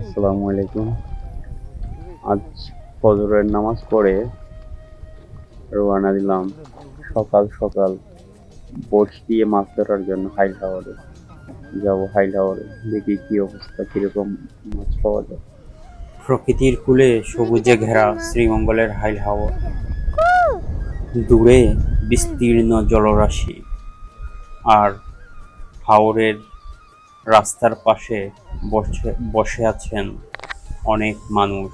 আসসালামু আলাইকুম। আজ ফজরের নামাজ পড়ে রওনা দিলাম সকাল সকাল বোট দিয়ে মাছ ধরার জন্য হাইল হাওয়ারে যাব হাইল হাওয়ারে দেখি কি অবস্থা, কীরকম মাছ পাওয়া যায়। প্রকৃতির কুলে সবুজে ঘেরা শ্রীমঙ্গলের হাইল হাওয়ার দূরে বিস্তীর্ণ জলরাশি। আর হাওরের রাস্তার পাশে বসে বসে আছেন অনেক মানুষ।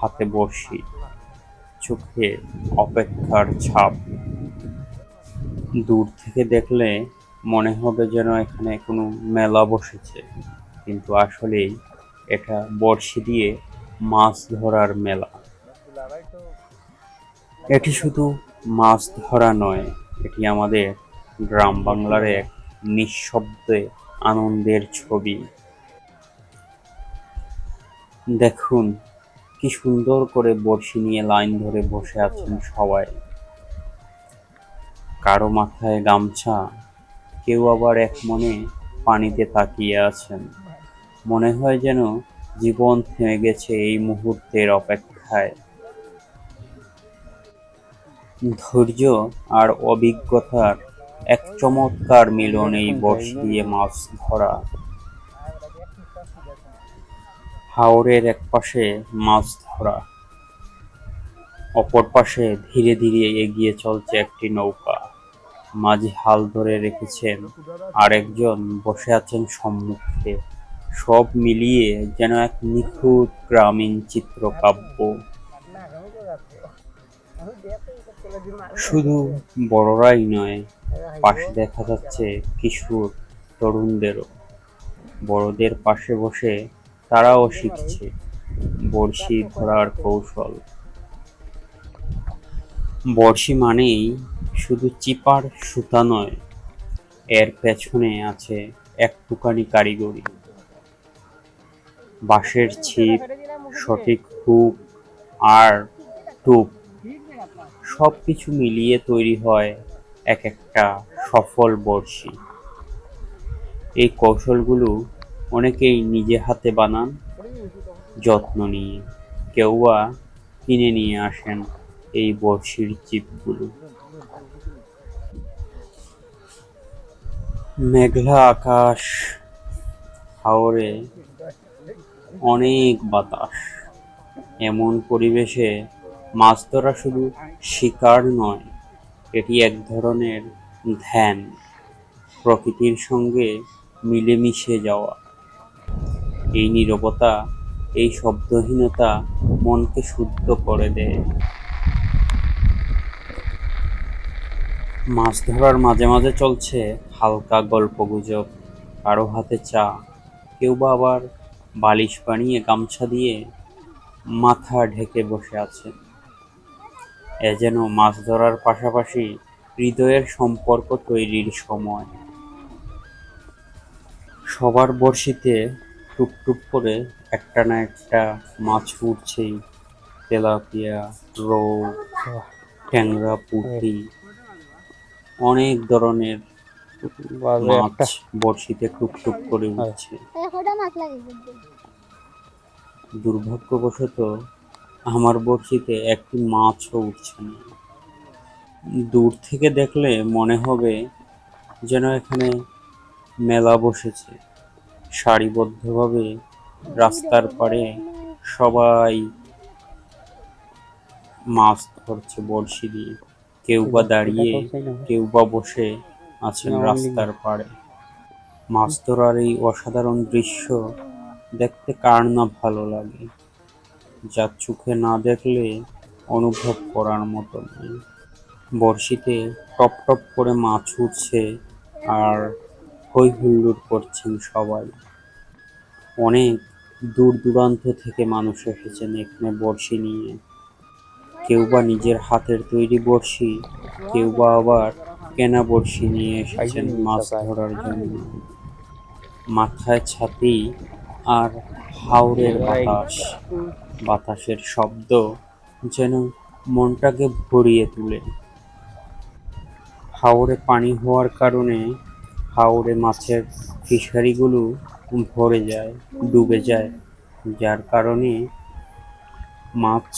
হাতে বসি চোখে অপেক্ষার ছাপ। দূর থেকে দেখলে মনে হবে যেন এখানে কোনো মেলা বসেছে। কিন্তু আসলেই এটা বড়শি দিয়ে মাছ ধরার মেলা। এটি শুধু মাছ ধরা নয়, এটি আমাদের গ্রাম বাংলার এক নিঃশব্দে আনন্দের ছবি। দেখুন, কি সুন্দর করে বড়শি নিয়ে লাইন ধরে বসে আছেন সবাই। কারও মাথায় গামছা, কেউ আবার এক মনে পানিতে তাকিয়ে আছেন। মনে হয় যেন জীবন থেমে গেছে এই মুহূর্তের অপেক্ষায়। ধৈর্য আর অভিজ্ঞতার এক চমৎকার মিলন এই বর্ষি দিয়ে মাছ ধরা। হাওরের এক পাশে মাছ ধরা। অপর পাশে ধীরে ধীরে এগিয়ে চলছে একটি নৌকা। মাঝি হাল ধরে রেখেছেন, আরেকজন বসে আছেন সম্মুখে। সব মিলিয়ে যেন এক নিখুঁত গ্রামীণ চিত্রকাব্য। শুধু বড়রাই নয়, পাশে দেখা যাচ্ছে কিশোর তরুণদেরও। বড়দের পাশে বসে তারাও শিখছে বড়শি ধরার কৌশল। বড়শি মানেই শুধু চিপার সুতা নয়, এর পেছনে আছে একটুখানি কারিগরি। বাঁশের ছিপ, সঠিক হুক আর টুপ সব কিছু মিলিয়ে তৈরি হয় এক একটা সফল বড়শি। এই কৌশলগুলো অনেকেই নিজে হাতে বানান, যত্ন নিয়ে। কেউ বা কিনে নিয়ে আসেন এই বড়শির চিপগুলো মেঘলা আকাশ, হাওরে অনেক বাতাস। এমন পরিবেশে মাছ ধরা শুধু শিকার নয়, এটি এক ধরনের ধ্যান, প্রকৃতির সঙ্গে মিলেমিশে যাওয়া। এই নীরবতা, এই শব্দহীনতা মনকে শুদ্ধ করে দেয়। মাছ ধরার মাঝে মাঝে চলছে হালকা গল্পগুজব, কারও হাতে চা, কেউ বা আবার বালিশ বানিয়ে গামছা দিয়ে মাথা ঢেকে বসে আছে এ যেন মাছ ধরার পাশাপাশি হৃদয়ের সম্পর্ক তৈরির সময়। সবার বড়শিতে টুকটুক করে একটা না একটা মাছ উঠছেই তেলাপিয়া রৌ ট্যাংরা পুঁটি অনেক ধরনের মাছ বড়শিতে টুকটুক করে উঠছে দুর্ভাগ্যবশত আমার বড়শিতে একটি মাছও উঠছে না। দূর থেকে দেখলে মনে হবে যেন এখানে মেলা বসেছে। সারিবদ্ধভাবে রাস্তার পাড়ে সবাই মাছ ধরছে বড়শি দিয়ে। কেউ বা দাঁড়িয়ে কেউ বা বসে আছেন রাস্তার পাড়ে। মাছ ধরার এই অসাধারণ দৃশ্য দেখতে কার না ভালো লাগে? যা চোখে না দেখলে অনুভব করার মতো নয় বড়শিতে টপ টপ করে মাছ উঠছে আর হই হুল্লোড় করছেন সবাই। অনেক দূর দূরান্ত থেকে মানুষ এসেছেন এখানে বড়শি নিয়ে। কেউ বা নিজের হাতের তৈরি বড়শি কেউ বা আবার কেনা বড়শি নিয়ে এসেছেন মাছ ধরার জন্য। মাথায় ছাতি আর হাওড়ের বাতাস। বাতাসের শব্দ যেন মনটাকে ভরিয়ে তোলে। হাওরে পানি হওয়ার কারণে হাওড়ে মাছের ফিশারিগুলো ভরে যায়, ডুবে যায়। যার কারণে মাছ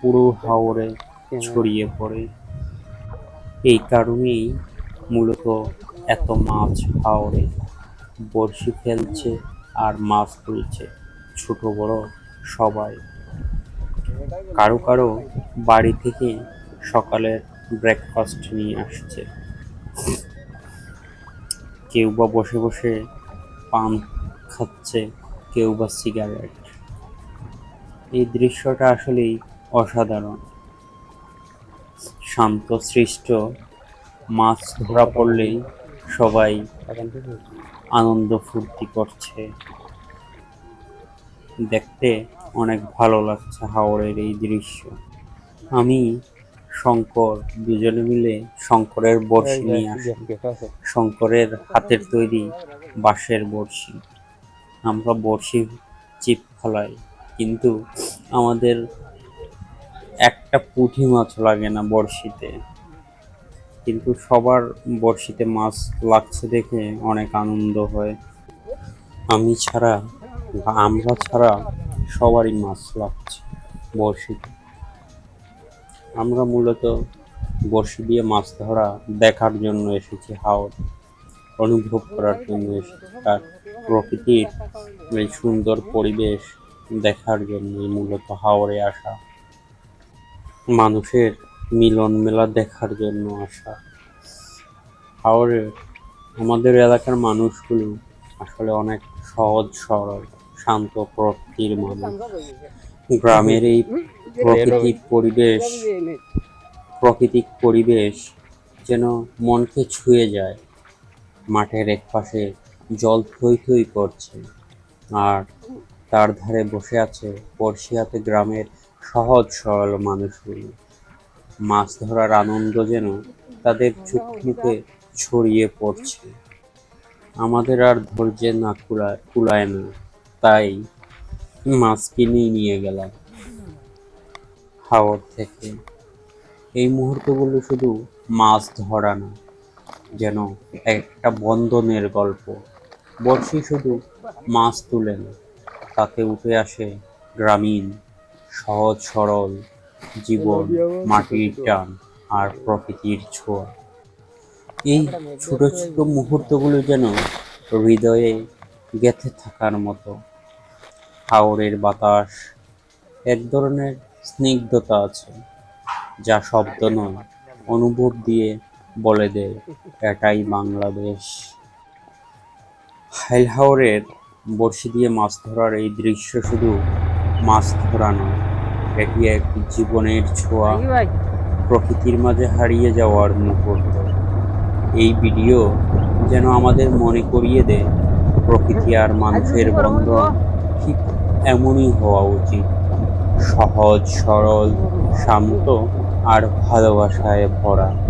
পুরো হাওড়ে ছড়িয়ে পড়ে। এই কারণেই মূলত এত মাছ হাওড়ে বড়শি ফেলছে আর মাছ তুলছে। ছোট বড় সবাই। কারও কারও বাড়ি থেকে সকালের ব্রেকফাস্ট নিয়ে আসছে। কেউ বা বসে বসে পান খাচ্ছে, কেউ বা সিগারেট এই দৃশ্যটা আসলেই অসাধারণ। শান্ত, সৃষ্ট, মাছ ধরা পড়লেই সবাই আনন্দ ফুর্তি করছে। দেখতে অনেক ভালো লাগছে হাওড়ের এই দৃশ্য। আমি শঙ্কর দুজনে মিলে শঙ্করের বড়শি নিয়ে আসি শঙ্করের হাতের তৈরি বাঁশের বড়শি। আমরা বড়শি চিপ ফলাই কিন্তু আমাদের একটা পুঁটি মাছ লাগে না বড়শিতে। কিন্তু সবার বড়শিতে মাছ লাগছে দেখে অনেক আনন্দ হয়। আমি ছাড়া আমরা ছাড়া সবারই মাছ লাগছে বড়শিতে আমরা মূলত বড়শি দিয়ে মাছ ধরা দেখার জন্য এসেছি, হাওর অনুভব করার জন্য এসেছি। আর প্রকৃতির এই সুন্দর পরিবেশ দেখার জন্য মূলত হাওরে আসা, মানুষের মিলন মেলা দেখার জন্য আসা। হাওরে, আমাদের এলাকার মানুষগুলো আসলে অনেক সহজ সরল। শান্ত প্রকৃতির মানুষ। গ্রামের এই প্রকৃতিক পরিবেশ প্রাকৃতিক পরিবেশ যেন মনকে ছুঁয়ে যায় মাঠের একপাশে জল থই থই করছে আর তার ধারে বসে আছে বর্ষিয়াতে গ্রামের সহজ সরল মানুষগুলো। মাছ ধরার আনন্দ যেন তাদের মুখে ছড়িয়ে পড়ছে। আমাদের আর ধৈর্যের না কুলায় কুলায় না। তাই মাছ কিনেই নিয়ে গেলাম হাওড় থেকে। এই মুহূর্তগুলো শুধু মাছ ধরা না, যেন একটা বন্ধনের গল্প। বর্ষি শুধু মাছ তুলে না, তাতে উঠে আসে গ্রামীণ, সহজ সরল জীবন, মাটির টান আর প্রকৃতির ছোঁয়া। এই ছোট ছোট মুহূর্তগুলো যেন হৃদয়ে গেঁথে থাকার মতো হাওড়ের বাতাস। এক ধরনের স্নিগ্ধতা আছে যা শব্দ নয় অনুভব দিয়ে বলে দেয় এটাই বাংলাদেশ। হাইলহাওরের বড়শি দিয়ে মাছ ধরার এই দৃশ্য শুধু মাছ ধরা নয় এটি এক জীবনের ছোঁয়া। প্রকৃতির মাঝে হারিয়ে যাওয়ার মুহূর্ত। এই ভিডিও যেন আমাদের মনে করিয়ে দেয় প্রকৃতি আর মানুষের বন্ধন ঠিক এমনই হওয়া উচিত। সহজ সরল শান্ত আর ভালোবাসায় ভরা।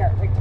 start like